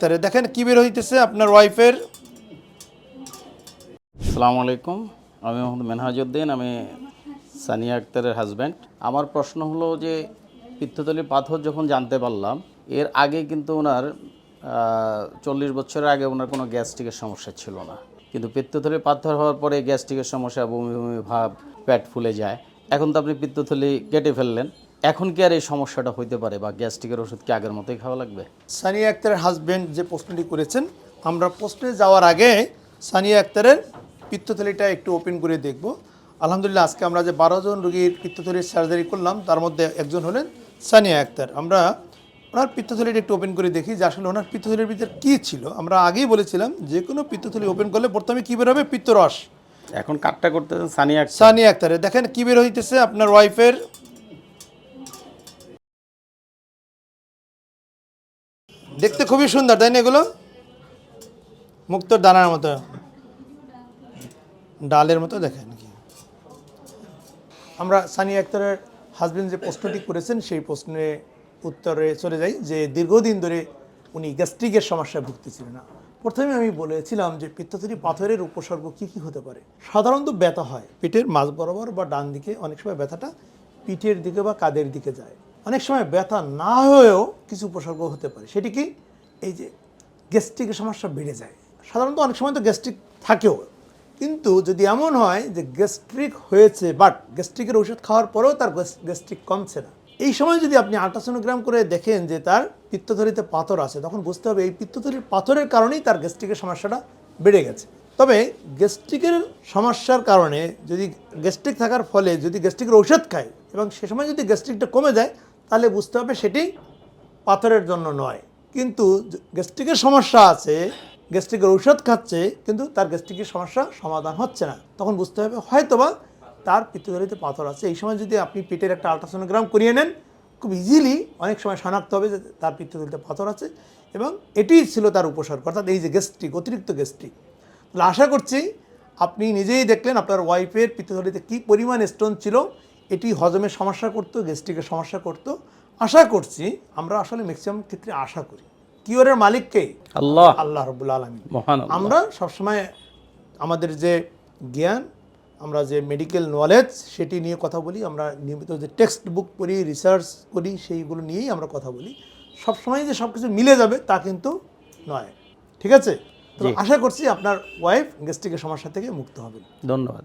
তাহলে দেখেন কি বের হইতেছে আপনার ওয়াইফের। আসসালামু আলাইকুম, আমি মোহাম্মদ মেনহাজউদ্দিন আমি সানিয়া আক্তারের হাজব্যান্ড আমার প্রশ্ন হলো যে পিত্তথলি পাথর যখন জানতে পারলাম, এর আগে কিন্তু ওনার চল্লিশ বছরের আগে ওনার কোনো গ্যাস্ট্রিকের সমস্যা ছিল না। কিন্তু পিত্তথলি পাথর হওয়ার পরে গ্যাস্ট্রিকের সমস্যা, বমি বমি ভাব, পেট ফুলে যায়। এখন তো আপনি পিত্তথলি কেটে ফেললেন। এখন কি আর এই সমস্যাটা হইতে পারে বা গ্যাস্ট্রিকের ওষুধ কি আগের মতোই খাওয়া লাগবে? সানিয়া আক্তারের হাজব্যান্ড যে প্রশ্নটি করেছেন আমরা প্রশ্নে যাওয়ার আগে সানিয়া আক্তারের পিত্তথলিটা একটু ওপেন করে দেখব। আলহামদুলিল্লাহ আজকে আমরা যে বারো জন রোগীর পিত্তথলির সার্জারি করলাম তার মধ্যে একজন হলেন সানিয়া আক্তার। আমরা ওনার পিত্তথলিটা একটু ওপেন করে দেখি যে আসলে ওনার পিত্তথলির ভিতরে কী ছিল। আমরা আগেই বলেছিলাম যে কোনো পিত্তথলি ওপেন করলে প্রথমে কী বেরোবে পিত্তরস। এখন কাটটা করতেছেন সানিয়া আক্তার। সানিয়া আক্তারের। দেখেন কী বের হইতেছে আপনার ওয়াইফের দেখতে খুবই সুন্দর, তাই না এগুলো? মুক্তোর দানার মতো। ডালের মতো দেখেন কি। আমরা সানিয়া আক্তারের হাজবেন্ড যে প্রশ্নটি করেছেন, সেই প্রশ্নে উত্তরে চলে যাই, যে দীর্ঘদিন ধরে উনি গ্যাস্ট্রিকের সমস্যায় ভুগতেছিলেন না। প্রথমে আমি বলেছিলাম যে পিত্তথলি পাথরের উপসর্গ কি কি হতে পারে? সাধারণত ব্যথা হয় পিঠের মাঝ বরাবর বা ডান দিকে অনেক সময় ব্যথাটা পিঠের দিকে বা কাদের দিকে যায়। অনেক সময় ব্যথা না হয়েও কিছু উপসর্গ হতে পারে। সেটি কি? এই যে গ্যাস্ট্রিকের সমস্যা বেড়ে যায়। সাধারণত অনেক সময় তো গ্যাস্ট্রিক থাকেও। কিন্তু যদি এমন হয় যে গ্যাস্ট্রিক হয়েছে বাট গ্যাস্ট্রিকের ওষুধ খাওয়ার পরেও তার গ্যাস্ট্রিক কমছে না। এই সময় যদি আপনি আল্ট্রাসোনোগ্রাম করে দেখেন যে তার পিত্তথলিতে পাথর আছে, তখন বুঝতে হবে এই পিত্তথলির পাথরের কারণেই তার গ্যাস্ট্রিকের সমস্যাটা বেড়ে গেছে। তবে গ্যাস্ট্রিকের সমস্যার কারণে যদি গ্যাস্ট্রিক থাকার ফলে যদি গ্যাস্ট্রিকের ওষুধ খায় এবং সে সময় যদি গ্যাস্ট্রিকটা কমে যায় তাহলে বুঝতে হবে সেটি পাথরের জন্য নয়। কিন্তু গ্যাস্ট্রিকের সমস্যা আছে, গ্যাস্ট্রিকের ঔষধ খাচ্ছে, কিন্তু তার গ্যাস্ট্রিকের সমস্যা সমাধান হচ্ছে না। তখন বুঝতে হবে হয়তোবা তার পিত্তথলিতে পাথর আছে। এই সময় যদি আপনি পেটের একটা আল্ট্রাসোনোগ্রাম করিয়ে নেন, খুব ইজিলি অনেক সময় শনাক্ত হবে যে তার পিত্তথলিতে পাথর আছে এবং এটিই ছিল তার উপসর্গ, অর্থাৎ এই যে গ্যাস্ট্রিক, অতিরিক্ত গ্যাস্ট্রিক। তাহলে আশা করছি আপনি নিজেই দেখলেন আপনার ওয়াইফের পিত্তথলিতে কী পরিমাণ স্টোন ছিল এটি হজমের সমস্যা করতো গ্যাস্ট্রিকের সমস্যা করতো। আশা করছি আমরা আসলে ম্যাক্সিমাম ক্ষেত্রে আশা করি। কিওরের মালিককে আল্লাহ। আল্লাহ রবুল্লা আলমী আমরা সবসময় আমাদের যে জ্ঞান আমরা যে মেডিকেল নলেজ সেটি নিয়ে কথা বলি আমরা নিয়মিত যে টেক্সট বুক পড়ি রিসার্চ করি সেইগুলো নিয়েই আমরা কথা বলি। সবসময় যে সব কিছু মিলে যাবে তা কিন্তু নয়। ঠিক আছে? তো আশা করছি আপনার ওয়াইফ গ্যাস্ট্রিকের সমস্যা থেকে মুক্ত হবেন। ধন্যবাদ।